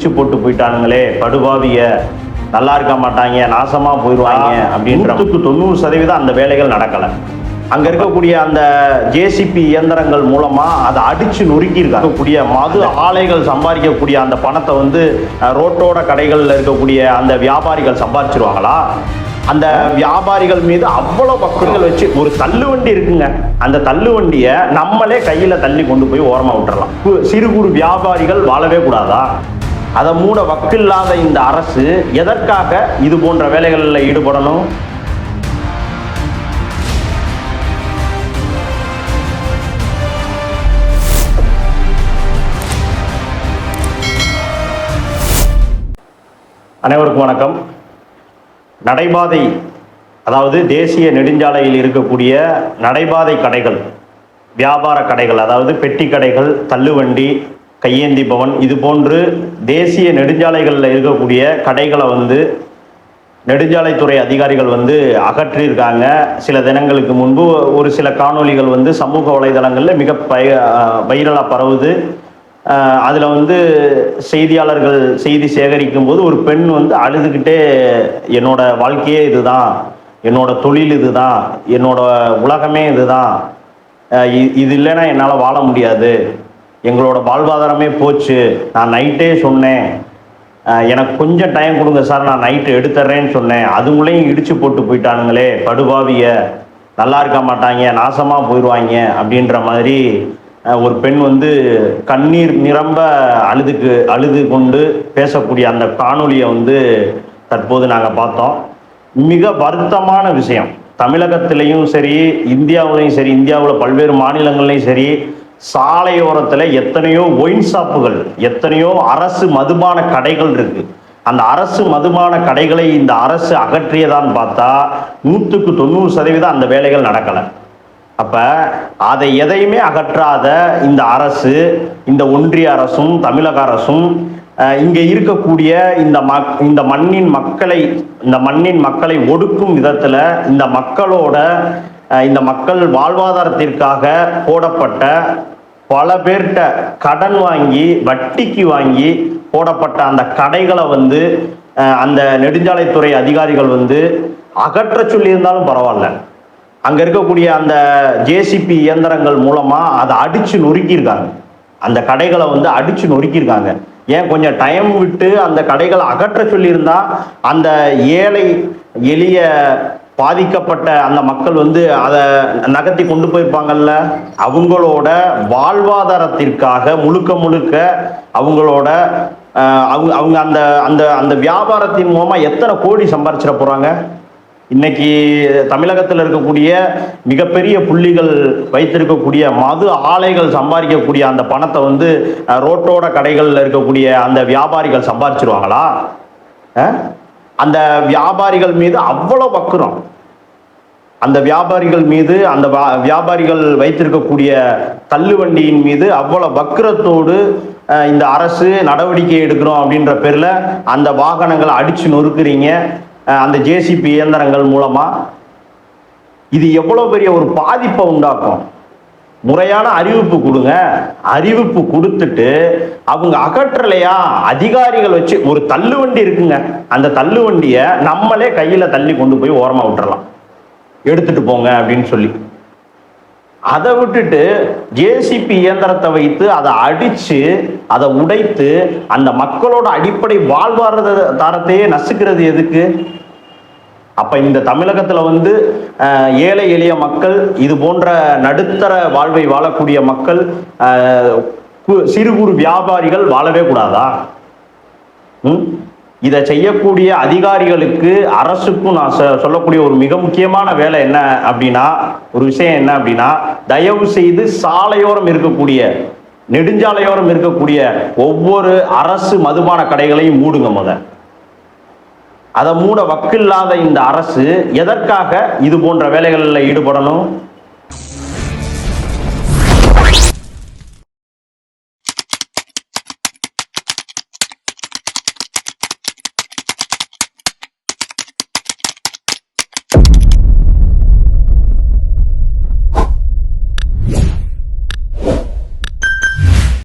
இடிச்சு போட்டு போயிட்டானுங்களே படுபாவிய நல்லா இருக்க மாட்டாங்க நாசமா போயிடுவாங்க அப்படின்றதுக்கு தொண்ணூறு சதவீதம் அந்த வேலைகள் நடக்கல. அங்க இருக்கக்கூடிய அந்த ஜேசிபி இயந்திரங்கள் மூலமா அதை அடிச்சு நொறுக்கியிருக்காங்க. இருக்கக்கூடிய மது ஆலைகள் சம்பாதிக்கக்கூடிய அந்த பணத்தை வந்து ரோட்டோட கடைகள்ல இருக்கக்கூடிய அந்த வியாபாரிகள் சம்பாதிச்சிருவாங்களா? அந்த வியாபாரிகள் மீது அவ்வளவு பக்குவங்கள் வச்சு ஒரு தள்ளுவண்டி இருக்குங்க. அந்த தள்ளுவண்டியை நம்மளே கையில தள்ளி கொண்டு போய் ஓரமா விட்டுறலாம். சிறு குறு வியாபாரிகள் வாழவே கூடாதா? அதை மூட வக்கில்லாத இந்த அரசு எதற்காக இது போன்ற வேலைகளில் ஈடுபடணும்? அனைவருக்கும் வணக்கம். நடைபாதை அதாவது தேசிய நெடுஞ்சாலையில் இருக்கக்கூடிய நடைபாதை கடைகள் வியாபார கடைகள் அதாவது பெட்டி கடைகள் தள்ளுவண்டி கையேந்தி பவன். இது போன்று தேசிய நெடுஞ்சாலைகளில் இருக்கக்கூடிய கடைகளை வந்து நெடுஞ்சாலைத்துறை அதிகாரிகள் வந்து அகற்றியிருக்காங்க. சில தினங்களுக்கு முன்பு ஒரு சில காணொளிகள் வந்து சமூக வலைதளங்களில் மிக பய வைரலாக பரவுது. அதில் வந்து செய்தியாளர்கள் செய்தி சேகரிக்கும் போது ஒரு பெண் வந்து அழுதுகிட்டே என்னோட வாழ்க்கையே இதுதான். என்னோட தொழில் இதுதான். என்னோட உலகமே இதுதான். இது இல்லைன்னா என்னால் வாழ முடியாது. எங்களோட வாழ்வாதாரமே போச்சு. நான் நைட்டே சொன்னேன். எனக்கு கொஞ்சம் டைம் கொடுங்க சார் நான் நைட்டு எடுத்துட்றேன்னு சொன்னேன். அதுங்களையும் இடிச்சு போட்டு போயிட்டானுங்களே படுபாவிய. நல்லா இருக்க மாட்டாங்க நாசமாக போயிடுவாங்க அப்படின்ற மாதிரி ஒரு பெண் வந்து கண்ணீர் நிரம்ப அழுதுக்கு அழுது கொண்டு பேசக்கூடிய அந்த காணொலியை வந்து தற்போது நாங்கள் பார்த்தோம். மிக வருத்தமான விஷயம். தமிழகத்திலையும் சரி இந்தியாவிலையும் சரி இந்தியாவில் பல்வேறு மாநிலங்கள்லையும் சரி சாலையோரத்தில் எத்தனையோ ஒயின் ஷாப்புகள் எத்தனையோ அரசு மதுபான கடைகள் இருக்கு. அந்த அரசு மதுபான கடைகளை இந்த அரசு அகற்றியதான்னு பார்த்தா நூற்றுக்கு தொண்ணூறு சதவீதம் அந்த வேலைகள் நடக்கலை. அப்போ அதை எதையுமே அகற்றாத இந்த அரசு இந்த ஒன்றிய அரசும் தமிழக அரசும் இங்கே இருக்கக்கூடிய இந்த மக் இந்த மண்ணின் மக்களை இந்த மண்ணின் மக்களை ஒடுக்கும் விதத்தில் இந்த மக்களோட இந்த மக்கள் வாழ்வாதாரத்திற்காக போடப்பட்ட பல பேர்கிட்ட கடன் வாங்கி வட்டிக்கு வாங்கி போடப்பட்ட அந்த கடைகளை வந்து அந்த நெடுஞ்சாலைத்துறை அதிகாரிகள் வந்து அகற்ற சொல்லியிருந்தாலும் பரவாயில்ல. அங்கே இருக்கக்கூடிய அந்த ஜேசிபி இயந்திரங்கள் மூலமாக அதை அடித்து நொறுக்கியிருக்காங்க. அந்த கடைகளை வந்து அடித்து நொறுக்கியிருக்காங்க. ஏன்? கொஞ்சம் டைம் விட்டு அந்த கடைகளை அகற்ற சொல்லியிருந்தா அந்த ஏழை எளிய பாதிக்கப்பட்ட அந்த மக்கள் வந்து அதை நகர்த்தி கொண்டு போயிருப்பாங்கல்ல? அவங்களோட வாழ்வாதாரத்திற்காக முழுக்க முழுக்க அவங்களோட அவங்க அவங்க அந்த அந்த அந்த வியாபாரத்தின் மூலமாக எத்தனை கோடி சம்பாரிச்சிட போகிறாங்க இன்னைக்கு தமிழகத்தில் இருக்கக்கூடிய மிகப்பெரிய புள்ளிகள் வைத்திருக்கக்கூடிய மது ஆலைகள் சம்பாதிக்கக்கூடிய அந்த பணத்தை வந்து ரோட்டோட கடைகளில் இருக்கக்கூடிய அந்த வியாபாரிகள் சம்பாரிச்சிருவாங்களா? ஆ அந்த வியாபாரிகள் மீது அவ்வளோ வக்குறோம் அந்த வியாபாரிகள் மீது அந்த வியாபாரிகள் வைத்திருக்கக்கூடிய தள்ளுவண்டியின் மீது அவ்வளோ வக்கரத்தோடு இந்த அரசு நடவடிக்கை எடுக்கிறோம் அப்படின்ற பேரில் அந்த வாகனங்களை அடித்து நொறுக்குறீங்க. அந்த ஜேசிபி இயந்திரங்கள் மூலமாக இது எவ்வளோ பெரிய ஒரு பாதிப்பை உண்டாக்கும். முறையான அறிவிப்பு கொடுங்க. அறிவிப்பு கொடுத்துட்டு அவங்க அகற்றலையா? அதிகாரிகள் வச்சு ஒரு தள்ளுவண்டி இருக்குங்க. அந்த தள்ளுவண்டியை நம்மளே கையில் தள்ளி கொண்டு போய் ஓரமாக விட்டுறலாம். எடுத்துட்டு போங்க அப்படின்னு சொல்லி. அதை விட்டுட்டு ஜேசிபி இயந்திரத்தை வைத்து அதை அடித்து அதை உடைத்து அந்த மக்களோட அடிப்படை வாழ்வாதாரத்தையே நசுக்கிறது எதுக்கு? அப்போ இந்த தமிழகத்தில் வந்து ஏழை எளிய மக்கள் இது போன்ற நடுத்தர வாழ்வை வாழக்கூடிய மக்கள் கு- சிறு குறு வியாபாரிகள் வாழவே கூடாதா ம்? இதை செய்யக்கூடிய அதிகாரிகளுக்கு அரசுக்கும் நான் சொ- சொல்லக்கூடிய ஒரு மிக முக்கியமான வேலை என்ன அப்படின்னா ஒரு விஷயம் என்ன அப்படின்னா தயவு செய்து சாலையோரம் இருக்கக்கூடிய நெடுஞ்சாலையோரம் இருக்கக்கூடிய ஒவ்வொரு அரசு மதுபான கடைகளையும் மூடுங்க முதல் அதை மூட வக்கில்லாத இந்த அரசு எதற்காக இது போன்ற வேலைகளில் ஈடுபடணும்?